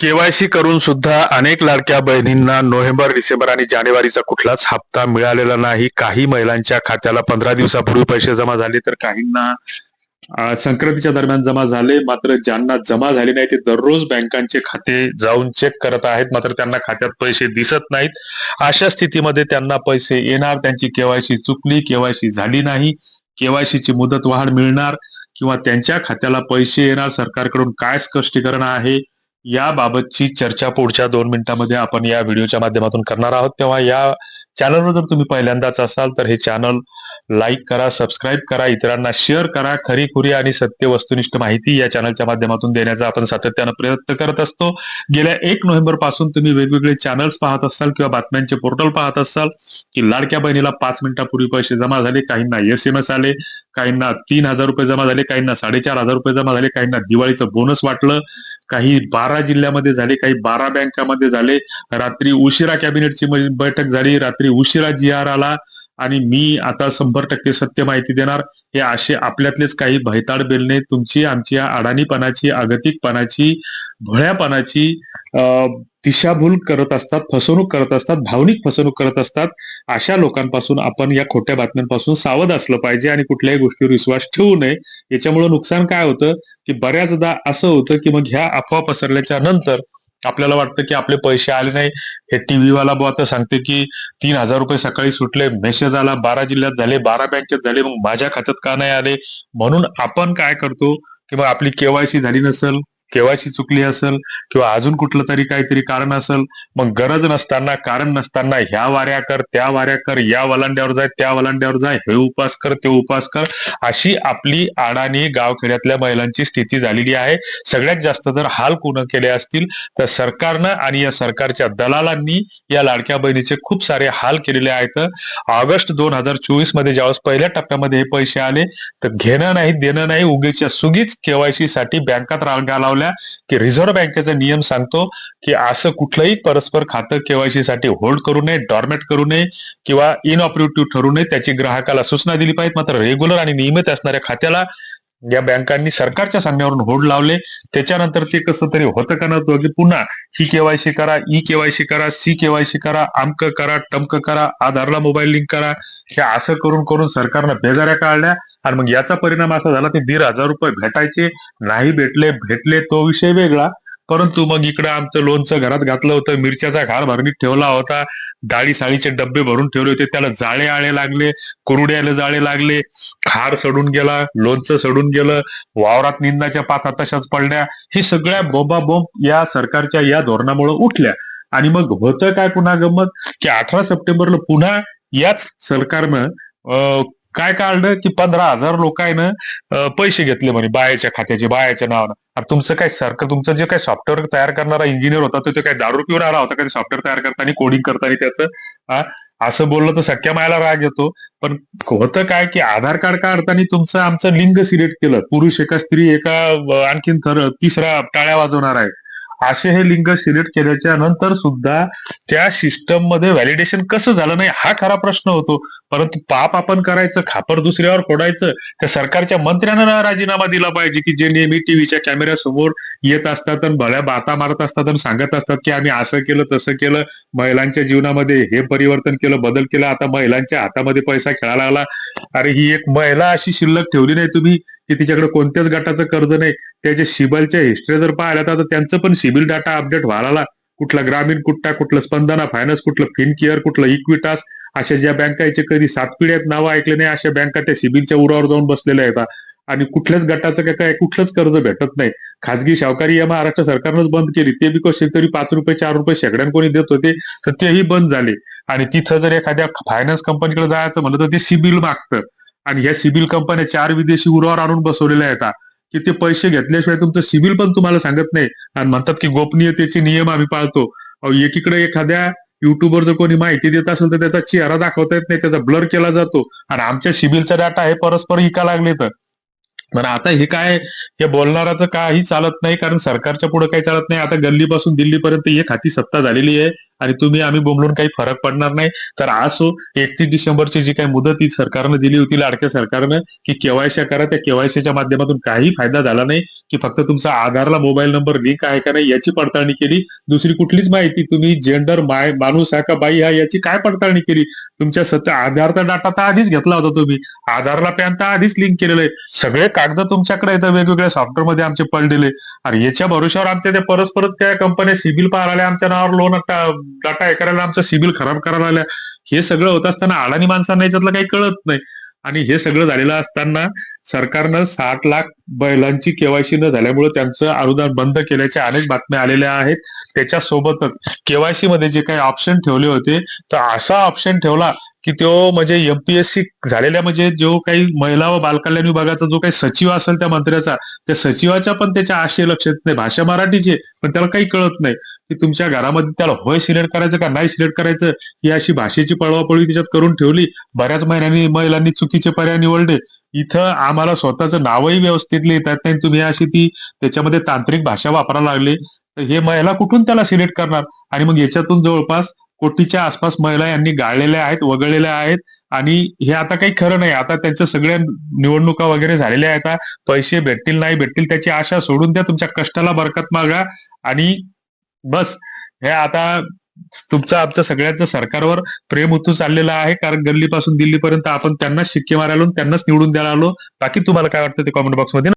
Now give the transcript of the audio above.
KYC करून सुद्धा अनेक लाडक्या बहिणींना नोव्हेंबर डिसेंबर आणि जानेवारीचा कुठलाच हप्ता मिळालेला नाही. काही महिलांच्या खात्याला पंधरा दिवसापूर्वी पैसे जमा झाले तर काहींना संक्रांतीच्या दरम्यान जमा झाले. मात्र ज्यांना जमा झाले नाही ते दररोज बँकांचे खाते जाऊन चेक करत आहेत. मात्र त्यांना खात्यात पैसे दिसत नाहीत. अशा स्थितीमध्ये त्यांना पैसे येणार. त्यांची केवायसी चुकली केवायसी झाली नाही. केवायसी ची मुदत वाढ मिळणार किंवा त्यांच्या खात्याला पैसे येणार? सरकारकडून काय स्पष्टीकरण आहे? याबाबतची चर्चा पुढच्या दोन मिनिटांमध्ये आपण या व्हिडिओच्या माध्यमातून करणार आहोत. तेव्हा या चॅनलवर जर तुम्ही पहिल्यांदाच असाल तर हे चॅनल लाईक करा सबस्क्राईब करा इतरांना शेअर करा. खरी खुरी आणि सत्य वस्तुनिष्ठ माहिती या चॅनलच्या माध्यमातून देण्याचा आपण सातत्यानं प्रयत्न करत असतो. गेल्या एक नोव्हेंबरपासून तुम्ही वेगवेगळे चॅनल्स पाहत असाल किंवा बातम्यांचे पोर्टल पाहत असाल की लाडक्या बहिणीला पाच मिनिटापूर्वी पैसे जमा झाले काहींना एस एम एस आले काहींना तीन हजार रुपये जमा झाले काहींना साडेचार हजार रुपये जमा झाले काहींना दिवाळीचं बोनस वाटलं. काही बारा जिल्ह्यामध्ये झाले काही बारा बँकामध्ये झाले. रात्री उशिरा कॅबिनेटची बैठक झाली. रात्री उशिरा जी आर आला आणि मी आता शंभर टक्के सत्य माहिती देणार. हे असे आपल्यातलेच काही भैताड बेलणे तुमची आमची या अडाणीपणाची अगतिकपणाची भोळ्यापणाची दिशाभूल करत असतात फसवणूक करत असतात भावनिक फसवणूक करत असतात अशा लोकांपासून आपण या खोट्या बातम्यांपासून सावध असलं पाहिजे आणि कुठल्याही गोष्टीवर विश्वास ठेवू नये. याच्यामुळे नुकसान काय होतं? की बऱ्याचदा असं होतं की मग ह्या अफवा पसरल्याच्या नंतर आपल्याला वाटतं की आपले पैसे आले नाही. हे टीव्ही वाला बुवा आता सांगते की तीन हजार रुपये सकाळी सुटले मेसेज आला बारा जिल्ह्यात झाले बारा बँकेत झाले मग माझ्या खात्यात का नाही आले? म्हणून आपण काय करतो की मग आपली केवायसी झाली नसेल? केवायसी चुकली असेल किंवा अजून कुठलं तरी काहीतरी कारण असेल मग गरज नसताना कारण नसताना ह्या वाऱ्या कर त्या वाऱ्या कर या वलांड्यावर जाय त्या वलांड्यावर जाय हे उपास कर ते उपास कर अशी आपली अडाणी गावखेड्यातल्या महिलांची स्थिती झालेली आहे. सगळ्यात जास्त जर हाल कोण केले असतील तर सरकारनं आणि या सरकारच्या दलालांनी या लाडक्या बहिणीचे खूप सारे हाल केलेले आहेत. ऑगस्ट दोन हजार चोवीसमध्ये ज्यावेळेस पहिल्या टप्प्यामध्ये हे पैसे आले तर घेणं नाही देणं नाही उगेच्या सुगीच केवायसी साठी बँकात रांगा लावल्या की रिझर्व्ह बँकेचा नियम सांगतो की असं कुठलंही परस्पर खातं केवायसी साठी होल्ड करू नये डॉर्मेट करू नये किंवा इनऑपरेटिव्ह ठरू नये त्याची ग्राहकाला सूचना दिली पाहिजे. मात्र रेग्युलर आणि नियमित असणाऱ्या खात्याला या बँकांनी सरकारच्या सांगण्यावरून होल्ड लावले. त्याच्यानंतर ते कसं तरी होतं का नव्हतं की पुन्हा ही केवायसी करा ई केवायसी करा सी केवायसी करा आमक करा टमक करा आधारला मोबाईल लिंक करा. हे असं करून करून सरकारनं बेजाऱ्या काढल्या आणि मग याचा परिणाम असा झाला की दीड हजार रुपये भेटायचे नाही भेटले भेटले तो विषय वेगळा. परंतु मग इकडं आमचं लोणचं घरात घातलं होतं मिरच्याचा घार भरणीत ठेवला होता डाळी साळीचे डब्बे भरून ठेवले होते त्याला जाळे आळे लागले कुरुड्याला जाळे लागले खार सडून गेला लोणचं सडून गेलं वावरात निंदाच्या पाता तशाच पडल्या. ही सगळ्या बोंबाबोंब या सरकारच्या या धोरणामुळे उठल्या. आणि मग होतं काय पुन्हा गंमत? की अठरा सप्टेंबरला पुन्हा याच सरकारनं काय काढलं की पंधरा हजार लोकांना पैसे घेतले म्हणे बायाच्या खात्याचे बायाच्या नावानं. अरे तुमचं काय सरकार तुमचं जे काय सॉफ्टवेअर तयार करणारा इंजिनियर होता तो काय दारू पिऊन आला होता का सॉफ्टवेअर तयार करताना कोडिंग करताना त्याचं असं बोललं तर सख्या मायाला राग येतो. पण होतं काय की आधार कार्ड काढताना तुमचं आमचं लिंग सिलेक्ट केलं. पुरुष एका स्त्री एका आणखीन तिसरा टाळ्या वाजवणार आहे. असे हे लिंग सिलेक्ट केल्याच्यानंतर सुद्धा त्या सिस्टममध्ये व्हॅलिडेशन कसं झालं नाही हा खरा प्रश्न होतो. परंतु पाप आपण करायचं खापर दुसऱ्यावर फोडायचं त्या सरकारच्या मंत्र्यानं राजीनामा दिला पाहिजे की जे नेहमी टीव्हीच्या कॅमेऱ्यासमोर येत असतात आणि भल्या बाता मारत असतात आणि सांगत असतात की आम्ही असं केलं तसं केलं महिलांच्या जीवनामध्ये हे परिवर्तन केलं बदल केला आता महिलांच्या हातामध्ये पैसा खेळायला लागला. अरे ही एक महिला अशी शिल्लक ठेवली नाही तुम्ही की तिच्याकडे कोणत्याच गटाचं कर्ज नाही. त्याच्या शिबलच्या हिस्ट्री जर पाहिल्या तर त्यांचं पण सिबिल डाटा अपडेट व्हायला. कुठला ग्रामीण कुठला कुठलं स्पंदना फायनान्स कुठलं फिनकेअर कुठलं इक्विटास अशा ज्या बँकाचे कधी सात पिढ्यात नावं ऐकले नाही अशा बँका त्या सिबिलच्या उरावर जाऊन बसलेल्या आहेत. आणि कुठल्याच गटाचं काय काय कुठलंच कर्ज भेटत नाही. खाजगी शावकारी या महाराष्ट्र सरकारनंच बंद केली. ते बी शेतकरी तरी पाच रुपये चार रुपये शेकड्यान कोणी देत होते तर तेही बंद झाले. आणि तिथं जर एखाद्या फायनान्स कंपनीकडे जायचं म्हणलं तर ते सिबिल मागतं. आणि ह्या सिबिल कंपन्या चार विदेशी उरावर आणून बसवलेल्या आहेत. की ते पैसे घेतल्याशिवाय तुमचं सिबिल पण तुम्हाला सांगत नाही. आणि म्हणतात की गोपनीयतेचे नियम आम्ही पाळतो. एकीकडे एखाद्या युट्यूबवर जर कोणी माहिती देत असेल तर त्याचा चेहरा दाखवता येत नाही त्याचा ब्लर केला जातो. आणि आमच्या सिबिलचा डाटा हे परस्पर हिका लागले तर पण आता हे काय हे बोलणाराचं काही चालत नाही कारण सरकारच्या पुढे काही चालत नाही. आता गल्लीपासून दिल्लीपर्यंत एक हाती सत्ता झालेली आहे आणि तुम्ही आम्ही बोंबलून काही फरक पडणार नाही. तर असो हो, एकतीस डिसेंबरची जी काही मुदत ही सरकारनं दिली होती लाडक्या सरकारनं की केवायसी करा. त्या केवायसीच्या माध्यमातून काही फायदा झाला नाही. की फक्त तुमचा आधारला मोबाईल नंबर लिंक आहे का नाही याची पडताळणी केली. दुसरी कुठलीच माहिती तुम्ही जेंडर माय माणूस आहे का बाई आहे याची काय पडताळणी केली? तुमच्या सध्या आधारचा डाटा तर आधीच घेतला होता तुम्ही. आधारला पॅन तर आधीच लिंक केलेलं आहे. सगळे कागद तुमच्याकडे येतं वेगवेगळ्या सॉफ्टवेअरमध्ये आमचे पडलेले. आणि याच्या भरोश्यावर आमच्या त्या परत त्या कंपन्या सिबिल पाहायला आमच्या नावावर लोन डाटा हे करायला आमचं सिबिल खराब करायला आल्या. हे सगळं होत असताना अडाणी माणसांना याच्यातलं काही कळत नाही. आणि हे सगळं झालेलं असताना सरकारनं साठ लाख बैलांची केवायसी न झाल्यामुळे त्यांचं अनुदान बंद केल्याच्या अनेक बातम्या आलेल्या आहेत. त्याच्यासोबतच केवायसी मध्ये जे काही ऑप्शन ठेवले होते तर असा ऑप्शन ठेवला की तो म्हणजे एमपीएससी झालेल्या म्हणजे जो काही महिला व बालकल्याण विभागाचा जो काही सचिव असेल त्या मंत्र्याचा त्या सचिवाच्या पण त्याच्या आशय लक्ष नाही. भाषा मराठीची पण त्याला काही कळत नाही की तुमच्या घरामध्ये त्याला होय सिलेक्ट करायचं का नाही सिलेक्ट करायचं ही अशी भाषेची पळवापळवी त्याच्यात करून ठेवली. बऱ्याच महिन्यांनी महिलांनी चुकीचे पर्याय निवडले. इथं आम्हाला स्वतःचं नावही व्यवस्थित लिहिता येत नाही. तुम्ही अशी ती त्याच्यामध्ये तांत्रिक भाषा वापरायला लागली. तर हे महिला कुठून त्याला सिलेक्ट करणार? आणि मग याच्यातून जवळपास कोटीच्या आसपास महिला यांनी गाळलेल्या आहेत वगळलेल्या आहेत. आणि हे आता काही खरं नाही. आता त्यांच्या सगळ्या निवडणुका वगैरे झालेल्या आहेत. आता पैसे भेटतील नाही भेटतील त्याची आशा सोडून द्या. तुमच्या कष्टाला बरकत मागा. आणि बस. हे आता तुमचं आमचं सगळ्यांचं सरकारवर प्रेम उतू चाललेलं आहे. कारण गल्लीपासून दिल्लीपर्यंत आपण त्यांनाच शिक्के मारायला त्यांनाच निवडून द्यायला आलो. बाकी तुम्हाला काय वाटतं ते कॉमेंट बॉक्समध्ये